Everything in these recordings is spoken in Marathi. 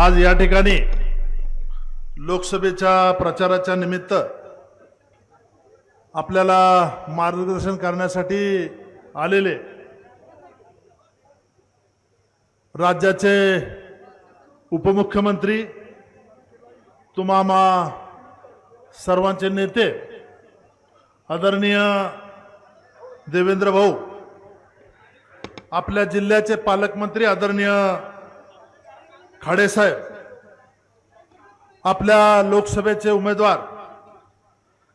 आज या ठिकाणी लोकसभेच्या प्रचाराच्या निमित्त आपल्याला मार्गदर्शन करण्यासाठी आलेले राज्याचे उपमुख्यमंत्री तुम्हा सर्वांचे नेते आदरणीय देवेंद्र भाऊ आपल्या जिल्ह्याचे पालकमंत्री आदरणीय खाडेसाहेब आपल्या लोकसभेचे उमेदवार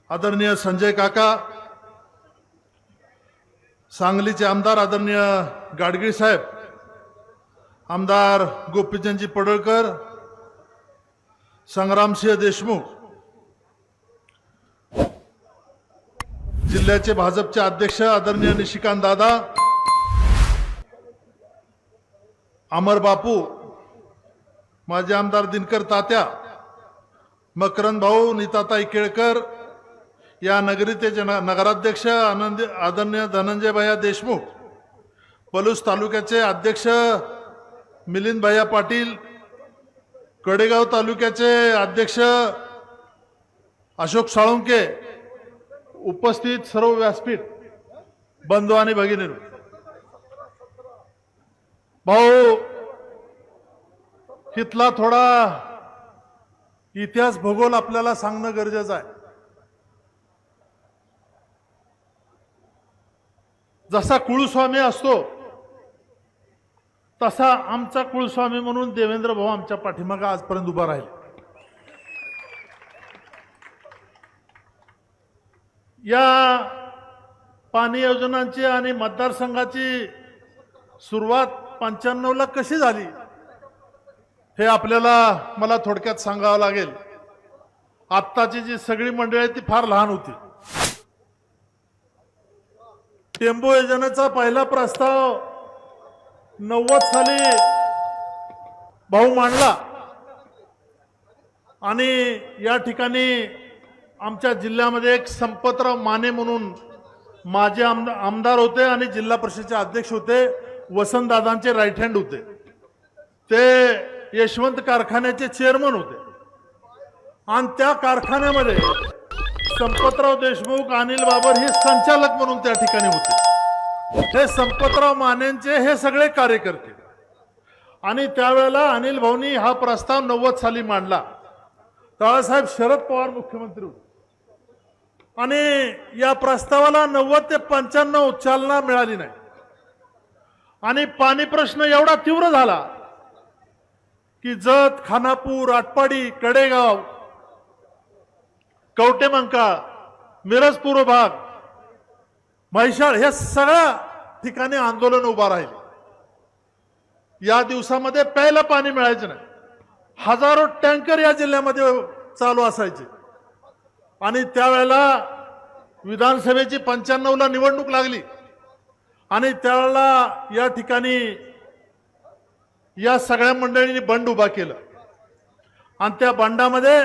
आदरणीय संजय काका सांगलीचे आमदार आदरणीय गाडगीळ साहेब आमदार गोपीचंदजी पडळकर संग्रामसिंह देशमुख जिल्ह्याचे भाजपचे अध्यक्ष आदरणीय निशिकांत दादा अमर बापू माजी आमदार दिनकर तात्या मकरंद भाऊ नीताताई केळकर या नगरीचे जन नगराध्यक्ष आनंद आदरणीय धनंजय भैया देशमुख पलूस तालुक्याचे अध्यक्ष मिलिंद भैया पाटील कडेगाव तालुक्याचे अध्यक्ष अशोक साळुंके उपस्थित सर्व व्यासपीठ बंधू आणि भगिनी भाऊ तिथला थोडा इतिहास भूगोल आपल्याला सांगणं गरजेचं आहे. जसा कुळस्वामी असतो तसा आमचा कुळस्वामी म्हणून देवेंद्र भाऊ आमच्या पाठीमागा आजपर्यंत उभा राहील. या पाणी योजनांची आणि मतदारसंघाची सुरुवात पंच्याण्णवला कशी झाली? हे आपल्याला मला थोडक्यात सांगावं लागेल. आत्ताची जी सगळी मंडळी आहे ती फार लहान होती. टेम्बो योजनेचा पहिला प्रस्ताव नव्वद साली भाऊ मांडला. आणि या ठिकाणी आमच्या जिल्ह्यामध्ये एक संपतराव माने म्हणून माझे आमदार आमदार होते आणि जिल्हा परिषदेचे अध्यक्ष होते. वसंतदादांचे राईट हँड होते. ते यशवंत कारखान्याचे चेअरमन होते. आणि त्या कारखान्यामध्ये संपतराव देशमुख अनिल बाबर हे संचालक म्हणून त्या ठिकाणी होते. हे संपतराव मानेंचे हे सगळे कार्यकर्ते. आणि त्यावेळेला अनिल भाऊनी हा प्रस्ताव नव्वद साली मांडला. बाळासाहेब शरद पवार मुख्यमंत्री होते. आणि या प्रस्तावाला नव्वद ते पंच्याण्णव चालना मिळाली नाही. आणि पाणी प्रश्न एवढा तीव्र झाला की जत खानापूर आटपाडी कडेगाव कवटेमंका मिरज पूर्व भाग म्हैसाळ हे सगळ्या ठिकाणी आंदोलन उभा राहिले. या दिवसामध्ये प्यायला पाणी मिळायचं नाही. हजारो टँकर या जिल्ह्यामध्ये चालू असायचे. आणि त्यावेळेला विधानसभेची पंच्याण्णवला निवडणूक लागली. आणि त्यावेळेला या ठिकाणी या सगळ्या मंडळींनी बंड उभा केलं. आणि त्या बंडामध्ये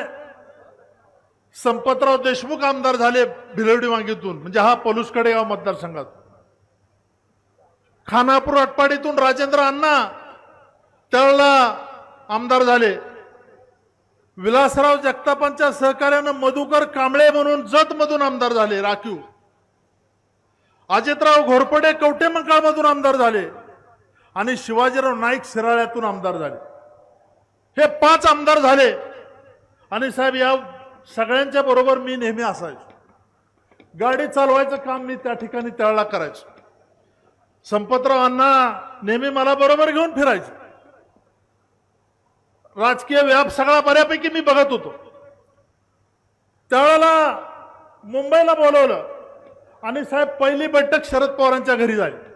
संपतराव देशमुख आमदार झाले भिलवडी वांगीतून म्हणजे हा पलुसकडे गाव मतदारसंघात. खानापूर अटपाडीतून राजेंद्र अण्णा त्यावेळेला आमदार झाले. विलासराव जगतापांच्या सहकार्यानं मधुकर कांबळे म्हणून जत मधून आमदार झाले राखीव. अजितराव घोरपडे कवटे मधून आमदार झाले. आणि शिवाजीराव नाईक शिराळ्यातून आमदार झाले. हे पाच आमदार झाले. आणि साहेब या सगळ्यांच्या बरोबर मी नेहमी असायचो. गाडी चालवायचं काम मी त्या ठिकाणी त्यावेळेला करायचो. संपतरावांना नेहमी मला बरोबर घेऊन फिरायचे. राजकीय व्याप सगळा बऱ्यापैकी मी बघत होतो. त्यावेळेला मुंबईला बोलवलं आणि साहेब पहिली बैठक शरद पवारांच्या घरी झाली.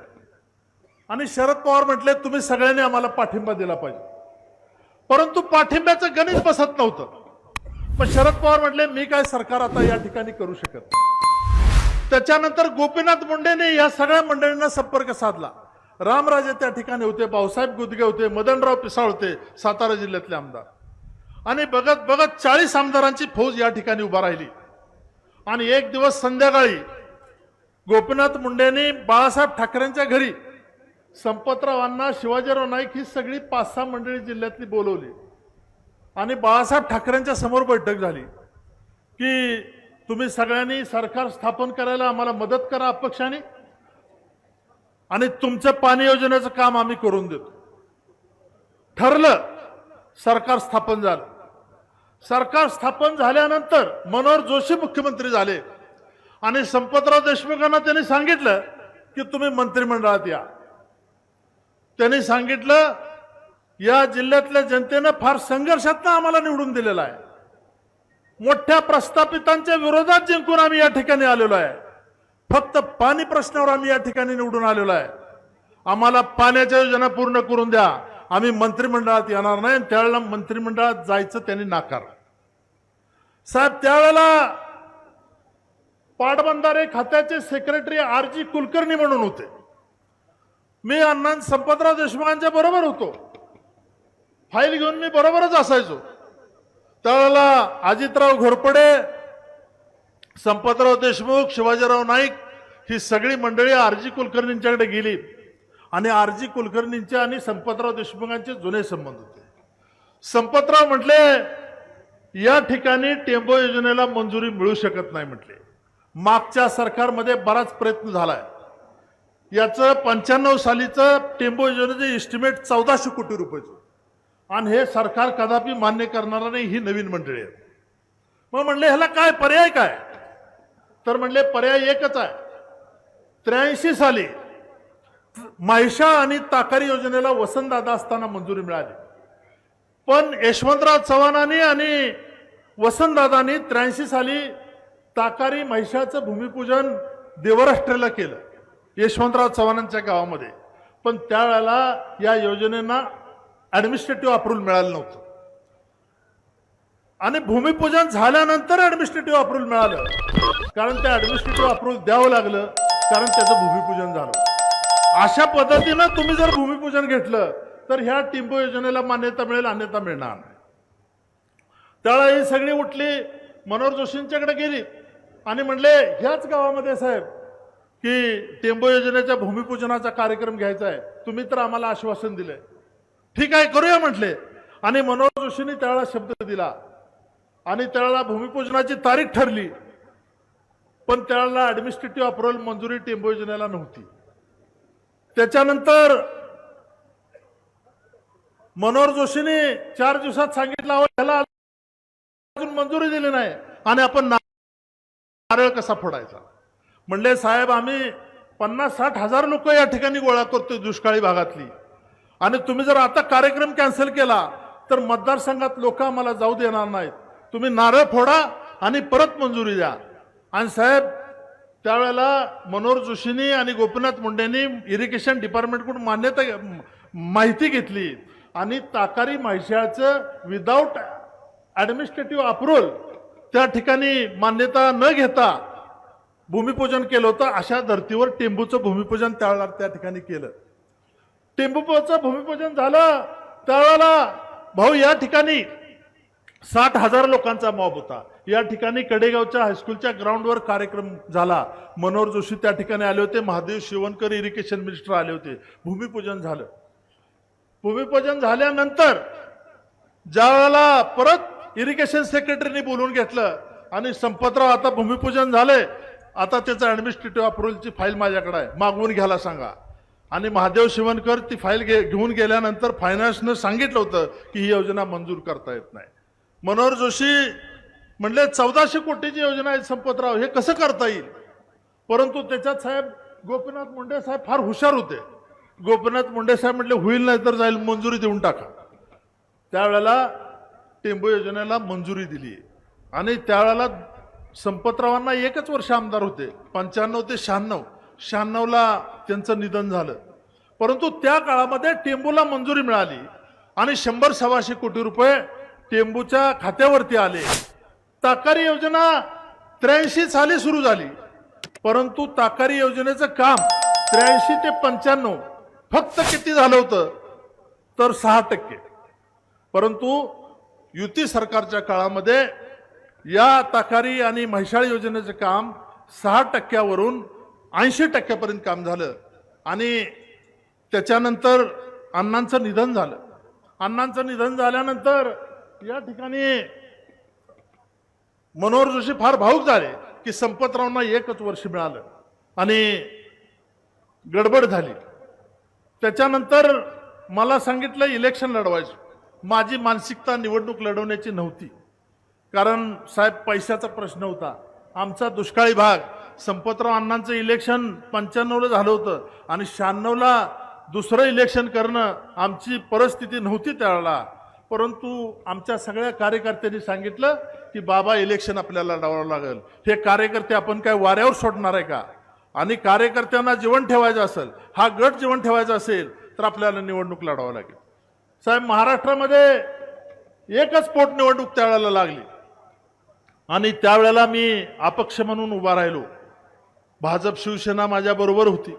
आणि शरद पवार म्हटले तुम्ही सगळ्यांनी आम्हाला पाठिंबा दिला पाहिजे. परंतु पाठिंब्याचं गणित बसत नव्हतं. पण शरद पवार म्हटले मी काय सरकार आता या ठिकाणी करू शकत त्याच्यानंतर गोपीनाथ मुंडेने या सगळ्या मंडळींना संपर्क साधला. रामराजे त्या ठिकाणी होते भाऊसाहेब गुदगे होते मदनराव पिसाळ होते सातारा जिल्ह्यातले आमदार. आणि बघत बघत चाळीस आमदारांची फौज या ठिकाणी उभा राहिली. आणि एक दिवस संध्याकाळी गोपीनाथ मुंडेंनी बाळासाहेब ठाकरेंच्या घरी संपतरावांना शिवाजीराव नाईक ही सगळी पाच सहा मंडळी जिल्ह्यातली बोलवली. आणि बाळासाहेब ठाकरेंच्या समोर बैठक झाली. की तुम्ही सगळ्यांनी सरकार स्थापन करायला आम्हाला मदत करा अपक्षाने. आणि तुमचं पाणी योजनेचं काम आम्ही करून देतो. ठरलं सरकार स्थापन झालं. सरकार स्थापन झाल्यानंतर मनोहर जोशी मुख्यमंत्री झाले. आणि संपतराव देशमुखांना त्यांनी सांगितलं की तुम्ही मंत्रिमंडळात या. त्यांनी सांगितलं या जिल्ह्यातल्या जनतेनं फार संघर्षातनं आम्हाला निवडून दिलेला आहे. मोठ्या प्रस्थापितांच्या विरोधात जिंकून आम्ही या ठिकाणी आलेलो आहे. फक्त पाणी प्रश्नावर आम्ही या ठिकाणी निवडून आलेलो आहे. आम्हाला पाण्याच्या योजना पूर्ण करून द्या. आम्ही मंत्रिमंडळात येणार नाही आणि त्यावेळेला मंत्रिमंडळात जायचं त्यांनी नाकार. साहेब त्यावेळेला पाटबंधारे खात्याचे सेक्रेटरी आर जी कुलकर्णी म्हणून होते. मी अण्णा संपतराव देशमुखांच्या बरोबर होतो. फाईल घेऊन मी बरोबरच असायचो. त्यावेळेला अजितराव घोरपडे संपतराव देशमुख शिवाजीराव नाईक ही सगळी मंडळी आरजी कुलकर्णींच्याकडे गेली. आणि आरजी कुलकर्णींचे आणि संपतराव देशमुखांचे जुने संबंध होते. संपतराव म्हटले या ठिकाणी टेम्पो योजनेला मंजुरी मिळू शकत नाही म्हटले. मागच्या सरकारमध्ये बराच प्रयत्न झालाय. याचं पंच्याण्णव सालीचं टेम्बो योजनेचं इस्टिमेट चौदाशे कोटी रुपयाचं. आणि हे सरकार कदापि मान्य करणार नाही ही नवीन मंडळी आहे. मग म्हणले ह्याला काय पर्याय काय? तर म्हणले पर्याय एकच आहे. त्र्याऐंशी साली महिषा आणि ताकारी योजनेला वसंतदादा असताना मंजुरी मिळाली. पण यशवंतराव चव्हाणांनी आणि वसंतदादांनी त्र्याऐंशी साली ताकारी महिषाचं भूमिपूजन देवराष्ट्रेला केलं. यशवंतराव चव्हाणांच्या गावामध्ये. पण त्यावेळेला या योजनेना ॲडमिनिस्ट्रेटिव्ह अप्रुव्हल मिळालं नव्हतं. आणि भूमिपूजन झाल्यानंतर ॲडमिनिस्ट्रेटिव्ह अप्रुव्हल मिळालं. कारण ते ॲडमिनिस्ट्रेटिव्ह अप्रुव्हल द्यावं लागलं कारण त्याचं भूमिपूजन झालं. अशा पद्धतीनं तुम्ही जर भूमिपूजन घेतलं तर ह्या टिंबो योजनेला मान्यता मिळेल अन्यता मिळणार नाही. त्यावेळेला ही सगळी उठली मनोहर जोशींच्याकडे गेली आणि म्हणले ह्याच गावामध्ये साहेब की टेंबो योजनेच्या भूमिपूजनाचा कार्यक्रम घ्यायचा आहे. तुम्ही तर आम्हाला आश्वासन दिलंय. ठीक आहे करूया म्हटले. आणि मनोहर जोशींनी त्याला शब्द दिला. आणि त्यावेळेला भूमिपूजनाची तारीख ठरली. पण त्याला ऍडमिनिस्ट्रेटिव्ह अप्रुव्हल मंजुरी टेंबो योजनेला नव्हती. त्याच्यानंतर मनोहर जोशीने चार दिवसात सांगितलं ह्याला अजून मंजुरी दिली नाही. आणि आपण नारळ कसा फोडायचा? म्हणले साहेब आम्ही पन्नास साठ हजार लोक या ठिकाणी गोळा करतोय दुष्काळी भागातली. आणि तुम्ही जर आता कार्यक्रम कॅन्सल केला तर मतदारसंघात लोक आम्हाला जाऊ देणार नाहीत. तुम्ही नारळ फोडा आणि परत मंजुरी द्या. आणि साहेब त्यावेळेला मनोहर जोशींनी आणि गोपीनाथ मुंडेंनी इरिगेशन डिपार्टमेंटकडून मान्यता माहिती घेतली. आणि ताकारी म्हैशाळचं विदाऊट ॲडमिनिस्ट्रेटिव्ह अप्रुव्हल त्या ठिकाणी मान्यता न घेता भूमिपूजन केलं होतं अशा धर्तीवर टेंबूचं भूमिपूजन त्यावेळेला त्या ठिकाणी केलं. टेंबूचं भूमिपूजन झालं त्यावेळेला भाऊ या ठिकाणी साठ हजार लोकांचा मॉब होता. या ठिकाणी कडेगावच्या हायस्कूलच्या ग्राउंडवर कार्यक्रम झाला. मनोहर जोशी त्या ठिकाणी आले होते महादेव शिवणकर इरिगेशन मिनिस्टर आले होते. भूमिपूजन झालं. भूमिपूजन झाल्यानंतर ज्या वेळेला परत इरिगेशन सेक्रेटरीने बोलून घेतलं आणि संपतराव आता भूमिपूजन झालंय आता त्याचं ॲडमिनिस्ट्रेटिव्ह अप्रुव्हलची फाईल माझ्याकडे आहे. मागवून घ्यायला सांगा. आणि महादेव शिवणकर ती फाईल घे घेऊन गेल्यानंतर फायनान्सनं सांगितलं होतं की ही योजना मंजूर करता येत नाही. मनोहर जोशी म्हणले चौदाशे कोटीची योजना आहे संपतराव हे कसं करता येईल? परंतु त्याच्यात साहेब गोपीनाथ मुंडे साहेब फार हुशार होते. गोपीनाथ मुंडे साहेब म्हटले होईल नाही तर जाईल मंजुरी देऊन टाका. त्यावेळेला टेंबू योजनेला मंजुरी दिली. आणि त्यावेळेला संपतरावांना एकच वर्ष आमदार होते. पंच्याण्णव ते शहाण्णव. शहाण्णवला त्यांचं निधन झालं. परंतु त्या काळामध्ये टेंबूला मंजुरी मिळाली आणि शंभर सव्वाशे कोटी रुपये टेंबूच्या खात्यावरती आले. ताकारी योजना त्र्याऐंशी साली सुरू झाली. परंतु ताकारी योजनेचं काम त्र्याऐंशी ते पंच्याण्णव फक्त किती झालं होतं? तर सहा टक्के. परंतु युती सरकारच्या काळामध्ये या ताकारी आणि म्हैसाळ योजनेचं काम सहा टक्क्यावरून ऐंशी टक्क्यापर्यंत काम झालं. आणि त्याच्यानंतर अण्णांचं निधन झालं. अण्णांचं निधन झाल्यानंतर या ठिकाणी मनोहर जोशी फार भाऊक झाले की संपतरावांना एकच वर्ष मिळालं आणि गडबड झाली. त्याच्यानंतर मला सांगितलं इलेक्शन लढवायचं. माझी मानसिकता निवडणूक लढवण्याची नव्हती. कारण साहेब पैशाचा प्रश्न होता. आमचा दुष्काळी भाग संपतराव अण्णांचं इलेक्शन पंच्याण्णवला झालं होतं आणि शहाण्णवला दुसरं इलेक्शन करणं आमची परिस्थिती नव्हती त्यावेळेला. परंतु आमच्या सगळ्या कार्यकर्त्यांनी सांगितलं की बाबा इलेक्शन आपल्याला लावावं लागेल. हे कार्यकर्ते आपण काय वाऱ्यावर सोडणार आहे का? आणि कार्यकर्त्यांना जीवन ठेवायचं असेल हा गट जीवन ठेवायचा असेल तर आपल्याला निवडणूक लढावं लागेल. साहेब महाराष्ट्रामध्ये एकच पोटनिवडणूक त्यावेळेला लागली. आणि त्यावेळेला मी अपक्ष म्हणून उभा राहिलो. भाजप शिवसेना माझ्या बरोबर होती.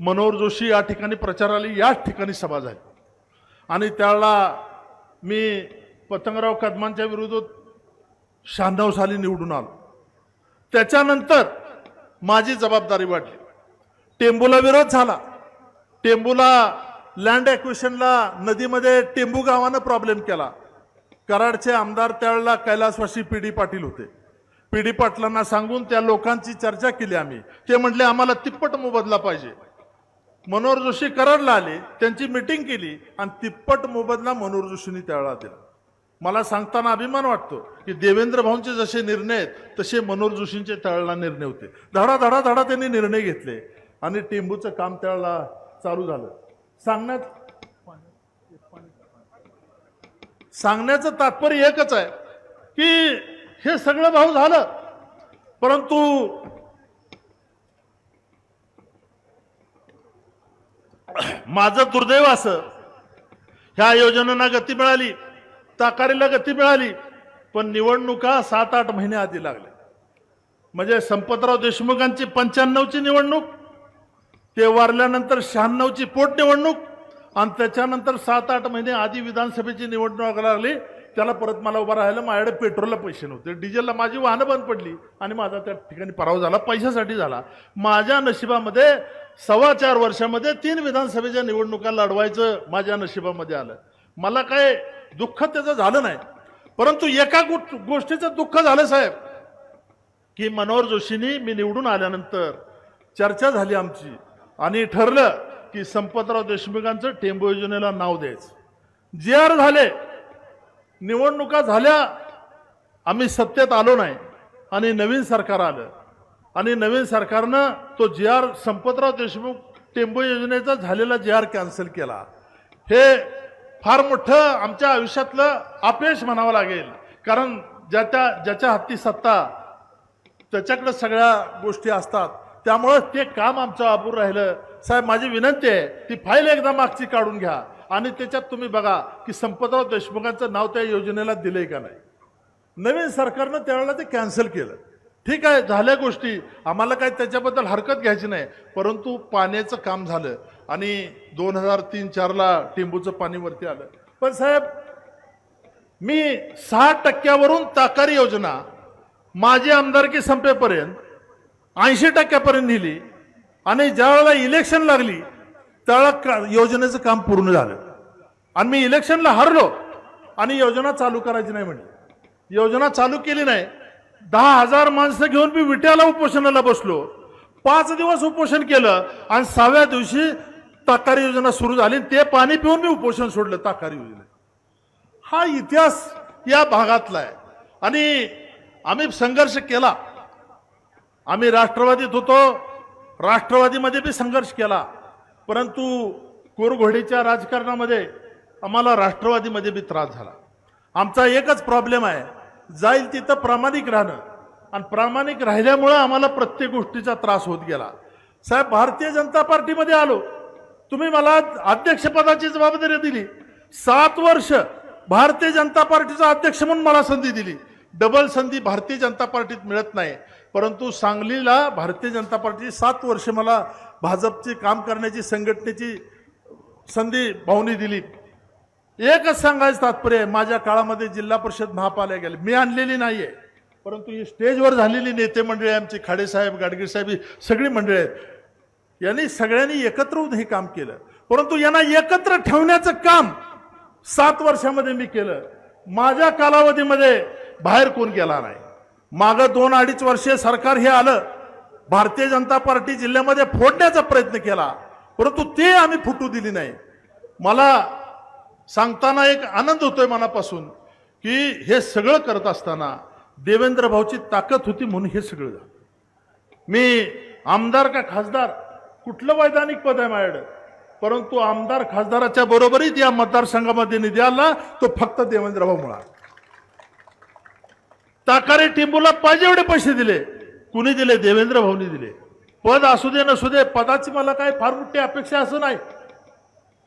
मनोहर जोशी या ठिकाणी प्रचाराला याच ठिकाणी सभा झाली. आणि त्यावेळेला मी पतंगराव कदमांच्या विरोधात शहाण्णव साली निवडून आलो. त्याच्यानंतर माझी जबाबदारी वाढली. टेंबूला विरोध झाला. टेंबूला लँड ॲक्विशनला नदीमध्ये टेंबू गावानं प्रॉब्लेम केला. कराडचे आमदार त्यावेळेला कैलासवासी पी डी पाटील होते. पी डी पाटलांना सांगून त्या लोकांची चर्चा केली आम्ही. ते म्हटले आम्हाला तिप्पट मोबदला पाहिजे. मनोहर जोशी कराडला आले त्यांची मिटिंग केली आणि तिप्पट मोबदला मनोहर जोशींनी त्यावेळेला दिला. मला सांगताना अभिमान वाटतो की देवेंद्र भाऊंचे जसे निर्णय आहेत तसे मनोहर जोशींचे त्यावेळेला निर्णय होते. धडा धडा धडा त्यांनी निर्णय घेतले आणि टेंबूचं काम त्यावेळेला चालू झालं. सांगण्यात सांगण्याचं तात्पर्य एकच आहे की हे सगळं भाऊ झालं परंतु माझं दुर्दैव असं ह्या योजनांना गती मिळाली ताकारीला गती मिळाली पण निवडणुका सात आठ महिने आधी लागल्या. म्हणजे संपतराव देशमुखांची पंच्याण्णवची निवडणूक ते वारल्यानंतर शहाण्णवची पोटनिवडणूक आणि त्याच्यानंतर सात आठ महिने आधी विधानसभेची निवडणूक लागली. त्याला परत मला उभा राहिलं माझ्याकडे पेट्रोलला पैसे नव्हते. डिझेलला माझी वाहनं बंद पडली आणि माझा त्या ठिकाणी पराव झाला पैशासाठी झाला. माझ्या नशिबामध्ये सव्वा चार वर्षामध्ये तीन विधानसभेच्या निवडणुका लढवायचं माझ्या नशिबामध्ये आलं. मला काय दुःख त्याचं झालं नाही. परंतु एका गोष्टीचं दुःख झालं साहेब की मनोहर जोशींनी मी निवडून आल्यानंतर चर्चा झाली आमची. आणि ठरलं की संपतराव देशमुखांचं टेंबू योजनेला नाव द्यायचं. जी आर झाले निवडणुका झाल्या आम्ही सत्तेत आलो नाही. आणि नवीन सरकार आलं. आणि नवीन सरकारनं तो जे आर संपतराव देशमुख टेंबू योजनेचा झालेला जी आर कॅन्सल केला. हे फार मोठं आमच्या आयुष्यातलं अपयश म्हणावं लागेल. कारण ज्याच्या ज्याच्या हाती सत्ता त्याच्याकडे सगळ्या गोष्टी असतात. त्यामुळं ते काम आमचं अपूर राहिलं. साहेब माझी विनंती आहे ती फाईल एकदा मागची काढून घ्या. आणि त्याच्यात तुम्ही बघा की संपतराव देशमुखांचं नाव त्या योजनेला दिलंय का नाही. नवीन सरकारनं त्यावेळेला ते कॅन्सल केलं. ठीक आहे झाल्या गोष्टी. आम्हाला काही त्याच्याबद्दल हरकत घ्यायची नाही. परंतु पाण्याचं काम झालं. आणि दोन हजार तीन चारला टिंबूचं पाणी वरती आलं. पण साहेब मी सहा टक्क्यावरून ताकारी योजना माझी आमदारकी संपेपर्यंत ऐंशी टक्क्यापर्यंत नेली. आणि ज्यावेळेला इलेक्शन लागली त्यावेळेला का- योजनेचं काम पूर्ण झालं. आणि मी इलेक्शनला हरलो आणि योजना चालू करायची नाही म्हणली योजना चालू केली नाही दहा हजार माणसं घेऊन मी विट्याला उपोषणाला बसलो. पाच दिवस उपोषण केलं आणि सहाव्या दिवशी ताकारी योजना सुरू झाली आणि ते पाणी पिऊन मी उपोषण सोडलं ताकारी योजना. हा इतिहास या भागातला आहे. आणि आम्ही संघर्ष केला. आम्ही राष्ट्रवादीत होतो राष्ट्रवादीमध्ये बी संघर्ष केला. परंतु कोरघोडीच्या राजकारणामध्ये आम्हाला राष्ट्रवादीमध्ये बी त्रास झाला. आमचा एकच प्रॉब्लेम आहे. जाईल तिथं प्रामाणिक राहणं. आणि प्रामाणिक राहिल्यामुळं आम्हाला प्रत्येक गोष्टीचा त्रास होत गेला. साहेब भारतीय जनता पार्टीमध्ये आलो. तुम्ही मला अध्यक्षपदाची जबाबदारी दिली. सात वर्ष भारतीय जनता पार्टीचा अध्यक्ष म्हणून मला संधी दिली. डबल संधी भारतीय जनता पार्टीत मिळत नाही. परंतु सांगलीला भारतीय जनता पार्टी सात वर्ष मला भाजपचे काम करण्याची संघटनेची संधी भावनी दिली. एकच सांगायचं तात्पर्य माझ्या काळामध्ये जिल्हा परिषद महापालिका गेले. मी आणलेली नाही आहे परंतु ही स्टेजवर झालेली नेते मंडळी आमची खाडेसाहेब गाडगीरसाहेब ही सगळी मंडळी आहेत. यांनी सगळ्यांनी एकत्र होऊन हे काम केलं. परंतु यांना एकत्र ठेवण्याचं काम सात वर्षामध्ये मी केलं. माझ्या कालावधीमध्ये बाहेर कोण गेला नाही. मागं दोन अडीच वर्षे सरकार हे आलं भारतीय जनता पार्टी जिल्ह्यामध्ये फोडण्याचा प्रयत्न केला परंतु ते आम्ही फुटू दिली नाही. मला सांगताना एक आनंद होतोय मनापासून की हे सगळं करत असताना देवेंद्र भाऊची ताकद होती म्हणून हे सगळं झालं. मी आमदार का खासदार कुठलं वैधानिक पद आहे माझ्याकडे? परंतु आमदार खासदाराच्या बरोबरीत या मतदारसंघामध्ये निधी आला तो फक्त देवेंद्रभाऊ मुळा ताकारे टिंबूला पाहिजे एवढे पैसे दिले. कुणी दिले? देवेंद्र भाऊनी दिले. पद असू दे नसू दे पदाची मला काय फार मोठी अपेक्षा असं नाही.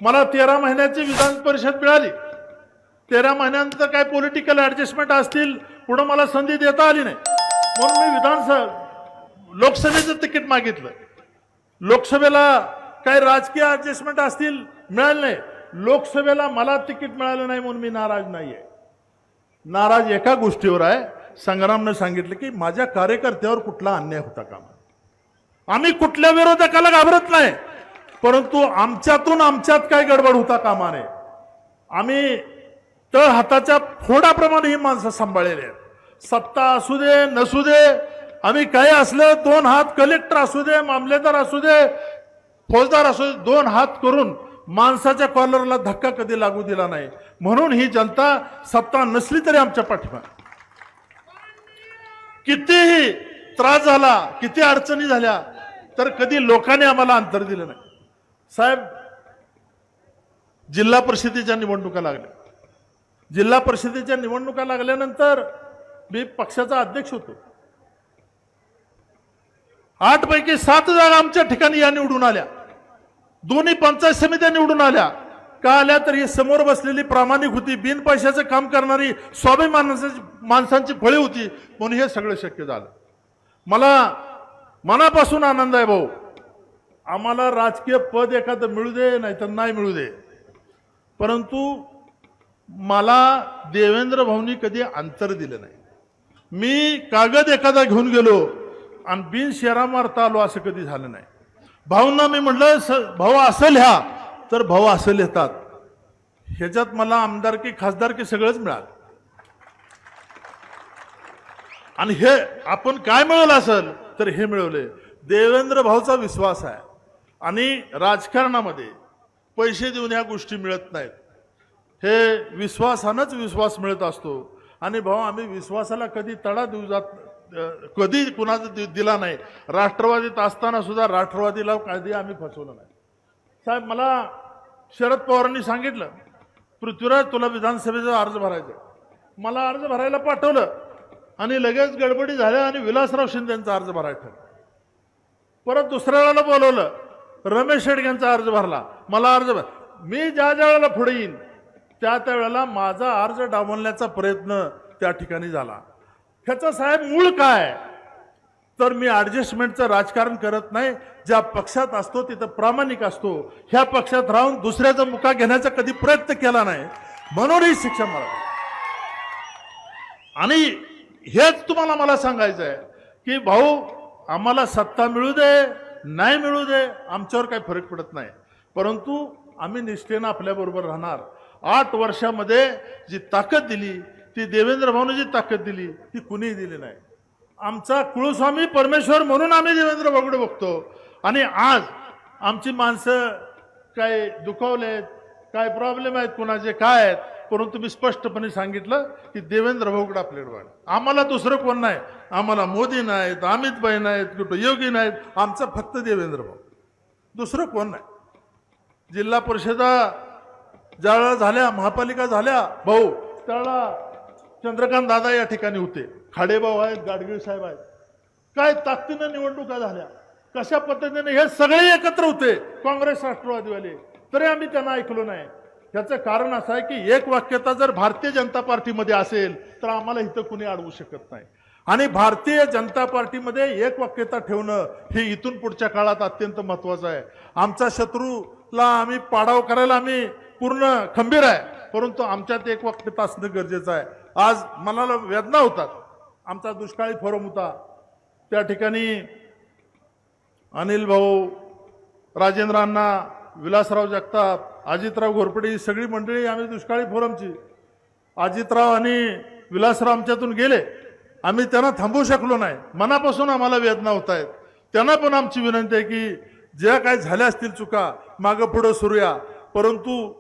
मला तेरा महिन्याची विधान परिषद मिळाली. तेरा महिन्यानंतर काय पॉलिटिकल ॲडजस्टमेंट असतील पुढं मला संधी देता आली नाही. म्हणून मी विधानसभा लोकसभेचं तिकीट मागितलं. लोकसभेला काही राजकीय ॲडजस्टमेंट असतील मिळाले नाही. लोकसभेला मला तिकीट मिळालं नाही म्हणून मी नाराज नाही आहे नाराज एका गोष्टीवर आहे. संग्रामनं सांगितलं की माझ्या कार्यकर्त्यावर कुठला अन्याय होता का आम्ही कुठल्या विरोधकाला घाबरत नाही परंतु आमच्यातून आमच्यात काय गडबड होता कामा नये आम्ही तळ हाताच्या फोडाप्रमाणे ही माणसं सांभाळलेली आहेत. सत्ता असू दे नसू दे आम्ही काही असलं दोन हात कलेक्टर असू दे मामलेदार असू दे फौजदार असू दे दोन हात करून माणसाच्या कॉलरला धक्का कधी लागू दिला नाही. म्हणून ही जनता सत्ता नसली तरी आमच्या पाठीमा कितीही त्रास झाला किती अडचणी झाल्या तर कधी लोकांनी आम्हाला अंतर दिलं नाही. साहेब जिल्हा परिषदेच्या निवडणुका लागल्या. जिल्हा परिषदेच्या निवडणुका लागल्यानंतर मी पक्षाचा अध्यक्ष होतो. आठ पैकी सात जागा आमच्या ठिकाणी या निवडून आल्या. दोन्ही पंचायत समित्या निवडून आल्या. का आल्या तर ही समोर बसलेली प्रामाणिक होती बिन पैशाचं काम करणारी स्वाभिमानाची माणसांची फळी होती म्हणून हे सगळं शक्य झालं. मला मनापासून आनंद आहे भाऊ. आम्हाला राजकीय पद एखादं मिळू दे नाही तर नाही मिळू दे. परंतु मला देवेंद्र भाऊनी कधी अंतर दिलं नाही. मी कागद एखादा घेऊन गेलो आणि बिन शेरा मारता आलो असं कधी झालं नाही. भाऊंना मी म्हटलं "स- भाऊ असं लिहा तर भाऊ असं लिहितात ह्याच्यात मला आमदारकी खासदारकी सगळंच मिळालं. आणि हे आपण काय मिळवलं असेल तर हे मिळवले देवेंद्र भाऊचा विश्वास आहे. आणि राजकारणामध्ये पैसे देऊन ह्या गोष्टी मिळत नाहीत. हे विश्वासानंच विश्वास मिळत असतो. आणि भाऊ आम्ही विश्वासाला कधी तडा देऊ जात कधी कुणाचा दि- दिला नाही. राष्ट्रवादीत असताना सुद्धा राष्ट्रवादीला कधी आम्ही फसवलं नाही. साहेब मला शरद पवारांनी सांगितलं पृथ्वीराज तुला विधानसभेचा अर्ज भरायचा आहे." मला अर्ज भरायला पाठवलं आणि लगेच गडबडी झाल्या आणि विलासराव शिंदेचा अर्ज भरायचा परत दुसऱ्या वेळेला बोलवलं रमेश शेडग्यांचा अर्ज भरला. मला अर्ज भर मी ज्या ज्या वेळेला पुढे येईन त्या त्या वेळेला माझा अर्ज डावलण्याचा प्रयत्न त्या ठिकाणी झाला. ह्याचं साहेब मूळ काय तर मी ॲडजस्टमेंटचं राजकारण करत नाही. ज्या पक्षात असतो तिथं प्रामाणिक असतो. ह्या पक्षात राहून दुसऱ्याचा मुका घेण्याचा कधी प्रयत्न केला नाही. म्हणून ही शिक्षा मला आणि हेच तुम्हाला मला सांगायचं आहे की भाऊ आम्हाला सत्ता मिळू दे नाही मिळू दे आमच्यावर काही फरक पडत नाही. परंतु आम्ही निष्ठेनं आपल्याबरोबर राहणार. आठ वर्षामध्ये जी ताकद दिली ती देवेंद्र भाऊने जी ताकद दिली ती कुणीही दिली नाही. आमचा कुळस्वामी परमेश्वर म्हणून आम्ही देवेंद्र भाऊकडे बघतो. आणि आज आमची माणसं काय दुखावलेत काय प्रॉब्लेम आहेत कुणाचे काय आहेत परंतु मी स्पष्टपणे सांगितलं की देवेंद्र भाऊकडे आपल्याकडे बघा. आम्हाला दुसरं कोण नाही. आम्हाला मोदी नाहीत अमित भाई नाहीत कुठं योगी नाहीत आमचा फक्त देवेंद्र भाऊ. दुसरं कोण नाही. जिल्हा परिषदा ज्यावेळेला झाल्या महापालिका झाल्या भाऊ त्यावेळा चंद्रकांत दादा या ठिकाणी होते. खाडेभाऊ आहेत गाडगीळ साहेब आहेत. काय ताकदीनं निवडणुका झाल्या? कशा पद्धतीने हे सगळे एकत्र होते? काँग्रेस राष्ट्रवादीवाले. तरी आम्ही त्यांना ऐकलो नाही. याचं कारण असं आहे की एक वाक्यता जर भारतीय जनता पार्टीमध्ये असेल तर आम्हाला इथं कुणी अडवू शकत नाही. आणि भारतीय जनता पार्टीमध्ये एक वाक्यता ठेवणं हे इथून पुढच्या काळात अत्यंत महत्वाचं आहे. आमचा शत्रूला आम्ही पाडाव करायला आम्ही पूर्ण खंबीर आहे परंतु आमच्यात एक वाक्यता असणं गरजेचं आहे. आज मनाला वेदना होतात. आमचा दुष्काळी फोरम होता. त्या ठिकाणी अनिल भाऊ राजेंद्र अण्णा विलासराव जगताप अजितराव घोरपडे ही सगळी मंडळी आम्ही दुष्काळी फोरमची. अजितराव आणि विलासराव आमच्यातून गेले. आम्ही त्यांना थांबवू शकलो नाही. मनापासून आम्हाला वेदना होत आहेत. त्यांना पण आमची विनंती आहे की ज्या काय झाल्या असतील चुका मागं पुढं सुरूया. परंतु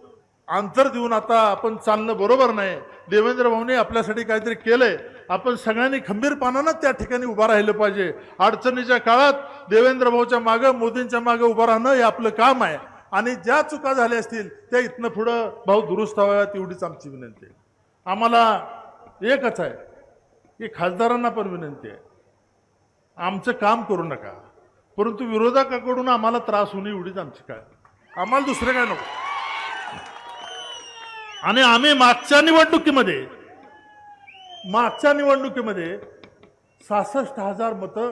अंतर देऊन आता आपण चालणं बरोबर नाही. देवेंद्र भाऊने आपल्यासाठी काहीतरी केलंय. आपण सगळ्यांनी खंबीरपणानं त्या ठिकाणी उभं राहिलं पाहिजे. अडचणीच्या काळात देवेंद्र भाऊच्या मागं मोदींच्या मागं उभं राहणं हे आपलं काम आहे. आणि ज्या चुका झाल्या असतील त्या इथनं पुढं भाऊ दुरुस्त व्हाव्यात एवढीच आमची विनंती आहे. आम्हाला एकच आहे की खासदारांना पण विनंती आहे. आमचं काम करू नका. परंतु विरोधकाकडून आम्हाला त्रास होणे एवढीच आमची काय आम्हाला दुसरं काय नको. आणि आम्ही मागच्या निवडणुकीमध्ये मागच्या निवडणुकीमध्ये सहासष्ट हजार मतं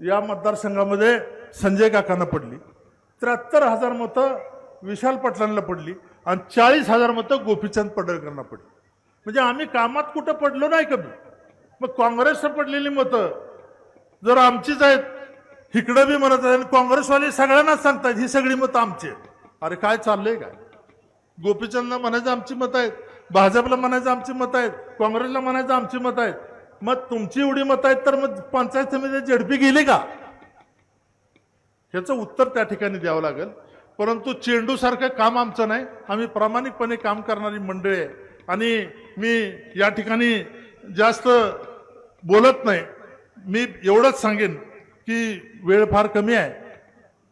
या मतदारसंघामध्ये संजय काकांना पडली त्र्याहत्तर हजार मतं विशाल पाटलांना पडली आणि चाळीस हजार मतं गोपीचंद पडळकरांना पडली. म्हणजे आम्ही कामात कुठं पडलो नाही कमी. मग काँग्रेसला पडलेली मतं जर आमचीच आहेत इकडं बी म्हणत आहेत आणि काँग्रेसवाले सगळ्यांनाच सांगतायत ही सगळी मतं आमची आहेत. अरे काय चाललंय काय? गोपीचंदला म्हणायचं आमची मतं आहेत भाजपला म्हणायचं आमची मतं आहेत काँग्रेसला म्हणायचं आमची मतं आहेत. मग तुमची एवढी मतं आहेत तर मग पंचायत समिती झेडपी गेली का? ह्याचं उत्तर त्या ठिकाणी द्यावं लागेल. परंतु चेंडूसारखं काम आमचं नाही. आम्ही प्रामाणिकपणे काम करणारी मंडळी आहे. आणि मी या ठिकाणी जास्त बोलत नाही. मी एवढंच सांगेन की वेळ फार कमी आहे.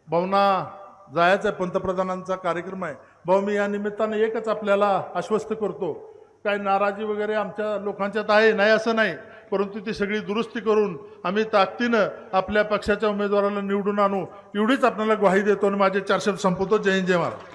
भावना जायचं आहे. पंतप्रधानांचा कार्यक्रम आहे. भाऊ मी या निमित्तानं एकच आपल्याला आश्वस्त करतो. काय नाराजी वगैरे आमच्या लोकांच्यात आहे? नाही असं नाही. परंतु ती सगळी दुरुस्ती करून आम्ही ताकदीनं आपल्या पक्षाच्या उमेदवाराला निवडून आणू. एवढीच आपल्याला ग्वाही देतो आणि माझे चारशे संपवतो. जय हिंद जय महाराज